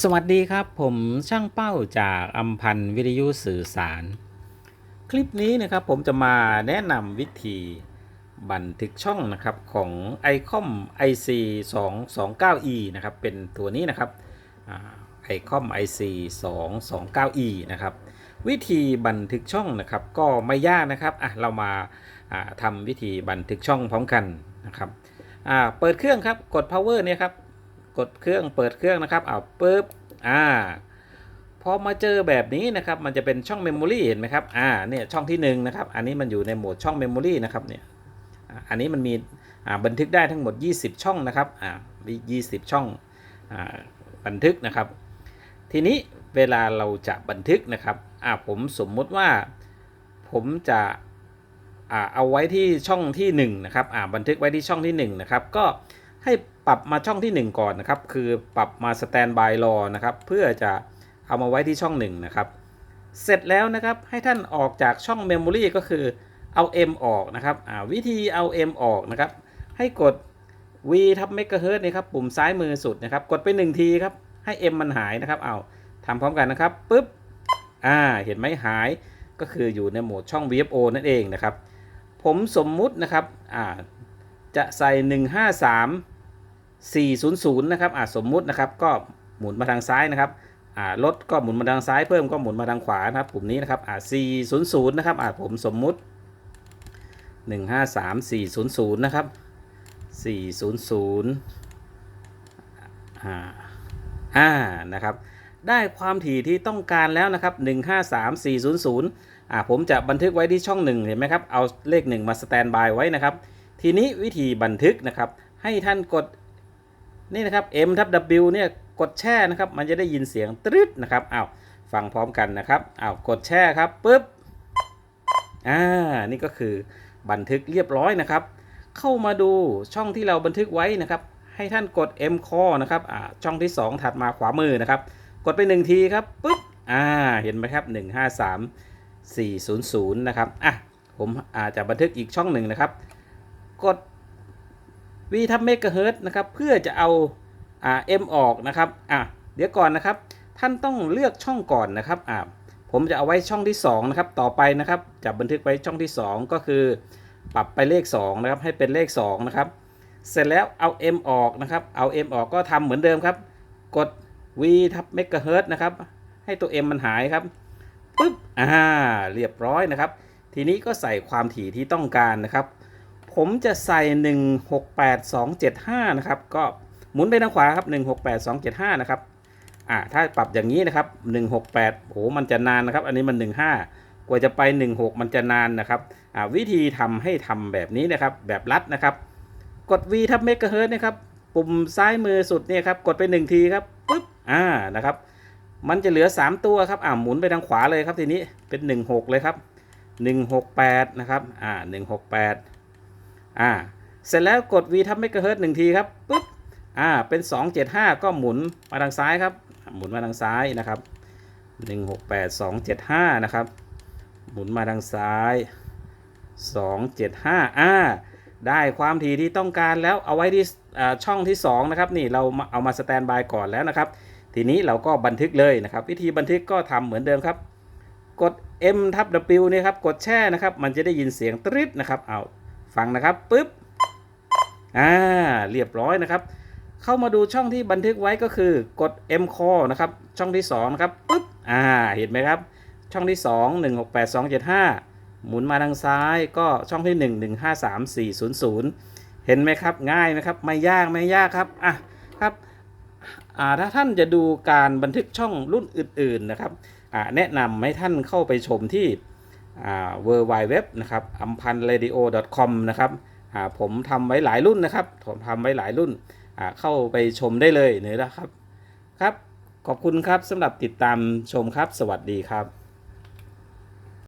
สวัสดีครับผมช่างเป้าจากอัมพันธ์วิทยุสื่อสาร คลิปนี้นะครับผมจะมาแนะนำวิธีบันทึกช่องนะครับของ ICOM IC 2 2 9 E นะครับเป็นตัวนี้นะครับอ่า ICOM IC 2 2 9 E นะครับวิธีบันทึกช่องนะครับก็ไม่ยากนะครับอะเรามาทำวิธีบันทึกช่องพร้อมกันนะครับเปิดเครื่องครับกด power เนี่ยครับ กดเครื่องเปิดเครื่องนะครับเอาปุ๊บอ่าพอมาเจอแบบนี้นะครับมันจะเป็นช่องเมมโมรีเห็นไหมครับอ่าเนี่ยช่องที่หนึ่งนะครับอันนี้มันอยู่ในโหมดช่องเมมโมรีนะครับเนี่ยอันนี้มันมีบันทึกได้ทั้งหมด 20 ช่องนะครับอ่ามี20 ช่องอบันทึกนะครับ ทีนี้เวลาเราจะบันทึกนะครับอ่าผมสมมุติว่าผมจะอ่าเอาไว้ที่ช่องที่1นะครับอ่าบันทึกไว้ที่ช่องที่1นะครับก็ ให้ปรับมาช่องที่ 1 ก่อนนะครับ คือปรับมาสแตนบายรอนะครับ เพื่อจะเอามาไว้ที่ช่อง 1 นะครับ เสร็จแล้วนะครับให้ท่านออกจากช่องเมมโมรีก็คือเอา M ออกนะครับวิธีเอา M ออกนะครับ ให้กด V ทับเมกะเฮิรตนี่ครับ ปุ่มซ้ายมือสุดนะครับ กดไป 1 ทีครับ ให้ M มันหายนะครับ เอาทำพร้อมกันนะครับปุ๊บ อ่า เห็นไหมหาย ก็คืออยู่ในโหมดช่อง VFO นั่นเองนะครับ ผมสมมุตินะครับ อ่า จะใส่ 153 400 นะครับอ่าสมมุตินะครับก็หมุนมาทางซ้ายนะครับอ่าลดก็หมุนมาทางซ้าย เพิ่มก็หมุนมาทางขวานะครับปุ่มนี้นะครับอ่า400 นะครับอ่าผมสมมุติ 153 400 นะครับ 400อ่าอ่านะครับได้ความถี่ที่ต้องการแล้วนะครับ 153 400อ่าผมจะบันทึกไว้ที่ช่องหนึ่งเห็นไหมครับ เอาเลข 1 มาสแตนบายไว้นะครับ ทีนี้วิธีบันทึกนะครับ ให้ท่านกด นี่นะครับ M ทับ W เนี่ยกดแช่นะครับ มันจะได้ยินเสียงตรึดนะครับอ้าวฟังพร้อมกันนะครับอ้าวกดแช่ครับปุ๊บอ่านี่ก็คือบันทึกเรียบร้อยนะครับ เข้ามาดูช่องที่เราบันทึกไว้นะครับ ให้ท่านกด M core นะครับอ่าช่องที่ 2 ถัดมาขวามือนะครับ กดไป 1 ทีครับปุ๊บอ่าเห็นไหมครับ 153 400 นะครับอะผมอาจจะบันทึกอีกช่องหนึ่งนะครับ กด V ทับเมกะเฮิรตนะครับเพื่อจะเอาอ่า M ออกนะครับอะเดี๋ยวก่อนนะครับ ท่านต้องเลือกช่องก่อนนะครับอ่าผมจะเอาไว้ช่องที่2นะครับต่อไปนะครับจะบันทึกไว้ช่องที่ 2 ก็คือ ปรับไปเลข2นะครับให้เป็นเลข2นะครับเสร็จแล้วเอา M ออกนะครับเอา M ออกก็ทำเหมือนเดิมครับ กด V ทับเมกะเฮิรตนะครับให้ตัว M มันหายครับปุ๊บอ่าเรียบร้อยนะครับ ทีนี้ก็ใส่ความถี่ที่ต้องการนะครับ ผมจะใส่ 168275 นะครับ ก็หมุนไปทางขวาครับ 168275 นะครับ อ่า ถ้าปรับอย่างนี้นะครับ 168โอ้มันจะนานนะครับ อันนี้มัน 15 กว่าจะไป 16 มันจะนานนะครับ อ่า วิธีทำให้ทำแบบนี้นะครับ แบบรัดนะครับ กด V ทับเมกะเฮิรตนะครับ ปุ่มซ้ายมือสุดเนี่ยครับ กดไป 1 ทีครับปุ๊บ อ่า นะครับ มันจะเหลือ 3 ตัวครับ อ่า หมุนไปทางขวาเลยครับทีนี้ เป็น 16 เลยครับ 168 นะครับ อ่า 168 อ่าเสร็จแล้วกด V ทับเมกะเฮิรตหนึ่งทีครับปุ๊บอ่าเป็น 275 ก็หมุนมาทางซ้ายครับ หมุนมาทางซ้ายนะครับ 168275 นะครับ หมุนมาทางซ้าย 275อ่าได้ความถี่ที่ต้องการแล้วเอาไว้ที่ช่องที่ 2 นะครับ นี่เราเอามาสแตนบายก่อนแล้วนะครับ ทีนี้เราก็บันทึกเลยนะครับ วิธีบันทึกก็ทำเหมือนเดิมครับ กด M ทับ W เนี่ยครับ กดแช่นะครับ มันจะได้ยินเสียงตริดนะครับเอา ฟังนะครับปึ๊บอ่าเรียบร้อยนะครับ เข้ามาดูช่องที่บันทึกไว้ก็คือกด M core นะครับ ช่องที่2นะครับปึ๊บอ่าเห็นไหมครับ ช่องที่ 2 168275 หมุนมาทางซ้ายก็ช่องที่ 1 153400 เห็นไหมครับ ง่ายไหมครับ ไม่ยากไม่ยากครับอะครับอ่าถ้าท่านจะดูการบันทึกช่องรุ่นอื่น ๆนะครับอ่าแนะนำให้ท่านเข้าไปชมที่ w w w นะครับอัมพันเรดิโอ com นะครับผมทำไว้หลายรุ่นนะครับผมทำไว้หลายรุ่นเข้าไปชมได้เลยเนี่ยนะครับครับ ขอบคุณครับสำหรับติดตามชมครับ สวัสดีครับ